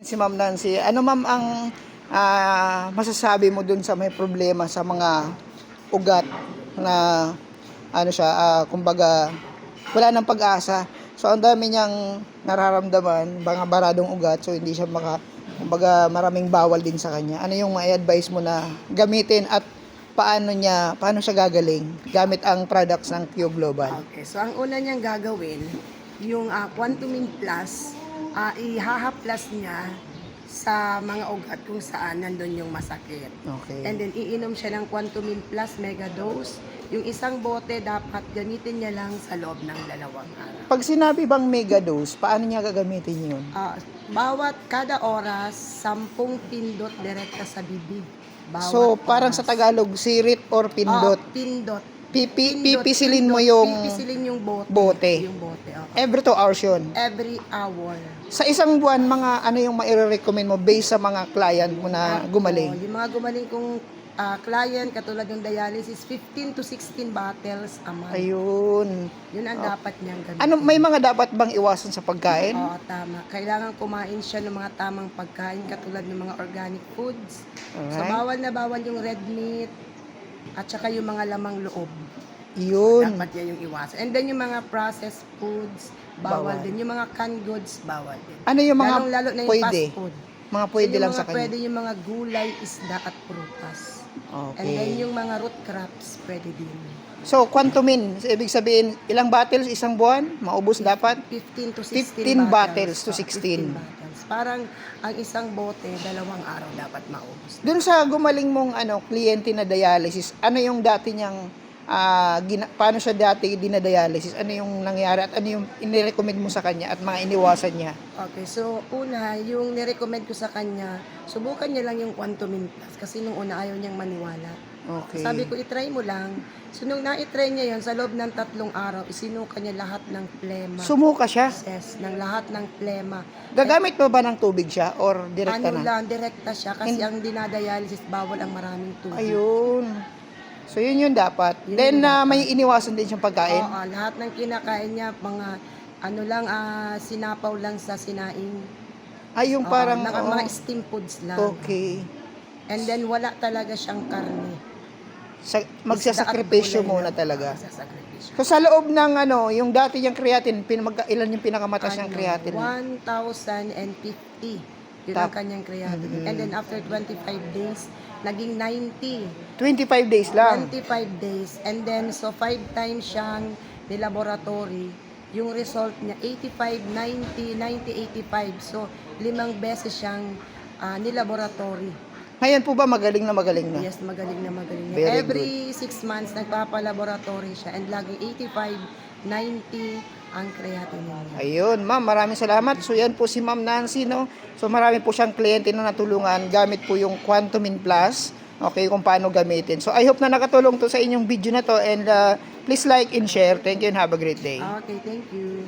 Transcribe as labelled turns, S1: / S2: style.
S1: Si Ma'am Nancy, ano ma'am ang ah, masasabi mo dun sa may problema sa mga ugat na ano siya, ah, kumbaga wala nang pag-asa. So ang dami niyang nararamdaman, mga baradong ugat, so hindi siya maka kumbaga maraming bawal din sa kanya. Ano yung ma-advise mo na gamitin at paano niya, paano siya gagaling gamit ang products ng Q Global?
S2: Okay, so ang una niyang gagawin, yung uh, Quantumin Plus, uh, ihahaplas niya sa mga ugat kung saan nandun yung masakit.
S1: Okay.
S2: And then iinom siya ng Quantumin Plus Mega Dose. Yung isang bote dapat gamitin niya lang sa loob ng dalawang araw.
S1: Pag sinabi bang mega dose, paano niya gagamitin yun?
S2: Ah, bawat kada oras, sampung pindot direkta sa bibig. Bawat
S1: So, parang sa
S2: oras.
S1: Tagalog, sirit or pindot.
S2: Ah, pindot.
S1: Pipi,
S2: Pindot,
S1: pipisilin mo yung
S2: Pipisilin yung bote.
S1: bote.
S2: Yung bote, okay.
S1: every 2 hours yun.
S2: Every hour.
S1: Sa isang buwan, mga ano yung maire-recommend mo based sa mga client mo na
S2: Oh,
S1: gumaling?
S2: yung mga gumaling kong ah, client, katulad ng dialysis, 15 to 16 bottles a month.
S1: Ayun.
S2: Yun ang dapat niyang gamitin.
S1: Ano, may mga dapat bang iwasan sa pagkain?
S2: Oo, tama. Kailangan kumain siya ng mga tamang pagkain katulad ng mga organic foods. So,
S1: Alright.
S2: bawal na bawal yung red meat at saka yung mga lamang loob.
S1: Yun.
S2: Dapat yan yung iwasan. And then yung mga processed foods, bawal,
S1: Bawal.
S2: din. Yung mga canned goods, bawal din.
S1: Ano yung mga
S2: Lalong-lalo na yung
S1: pwede?
S2: fast food.
S1: Mga pwede
S2: yung
S1: lang
S2: mga
S1: sa kanya.
S2: Pwede yung mga gulay, isda at prutas. And then
S1: Okay.
S2: yung mga root crops, pwede din.
S1: So, quantumin, ibig sabihin, ilang bottles isang buwan? Maubos dapat?
S2: 15 to 16
S1: 15 bottles to
S2: Oh,
S1: 16.
S2: 15 bottles. Parang ang isang bote, dalawang araw dapat maubos.
S1: Doon sa gumaling mong ano, kliyente na dialysis, ano yung dati niyang ah, gina- paano siya dati dinadialysis? Ano yung nangyari at ano yung inirecommend mo sa kanya at mga iniwasan niya?
S2: Okay, so una, yung nirecommend ko sa kanya, subukan niya lang yung Quantumin Plus kasi nung una ayaw niyang maniwala.
S1: Okay.
S2: Sabi ko, itry mo lang. So nung na-itry niya yun, sa loob ng tatlong araw, isinuka niya lahat ng plema.
S1: Sumuka siya.
S2: process ng lahat ng plema.
S1: Gagamit mo ba ng tubig siya or direkta
S2: ano
S1: na?
S2: lang, direkta siya kasi ang dinadialysis bawal ang maraming tubig.
S1: Ayun. So yun yun dapat.
S2: Yun
S1: Then
S2: yung
S1: na may iniwasan din siyang pagkain.
S2: Oo, lahat ng kinakain niya, mga ano lang, ah, sinapaw lang sa sinaing.
S1: Ay yung
S2: Oo,
S1: parang
S2: naka- mga steam foods lang.
S1: Okay.
S2: And then wala talaga siyang karne.
S1: Sa, magsasakripisyo muna talaga.
S2: Magsasakripisyo.
S1: So sa loob ng ano, yung dati niyang creatine, pin, magka, ilan yung pinakamataas niyang
S2: Ano,
S1: creatine?
S2: 1,050. Yun ang kanyang creatinine.
S1: Mhm.
S2: And then after 25 days, naging 90.
S1: 25 days lang.
S2: 25 days. And then, so five times siyang nilaboratory. Yung result niya, 85, 90, 90, 85. So, limang beses siyang ah, nilaboratory.
S1: Ngayon po ba magaling na magaling na?
S2: Yes, magaling na magaling na.
S1: Very
S2: Every six months, nagpapalaboratory siya. And laging 85, 90 ang creatinine.
S1: Ayun, ma'am, maraming salamat. So yan po si Ma'am Nancy, no? So marami po siyang kliyente na natulungan gamit po yung Quantumin Plus. Okay, kung paano gamitin. So I hope na nakatulong to sa inyong video na to and uh, please like and share. Thank you and have a great day.
S2: Okay, thank you.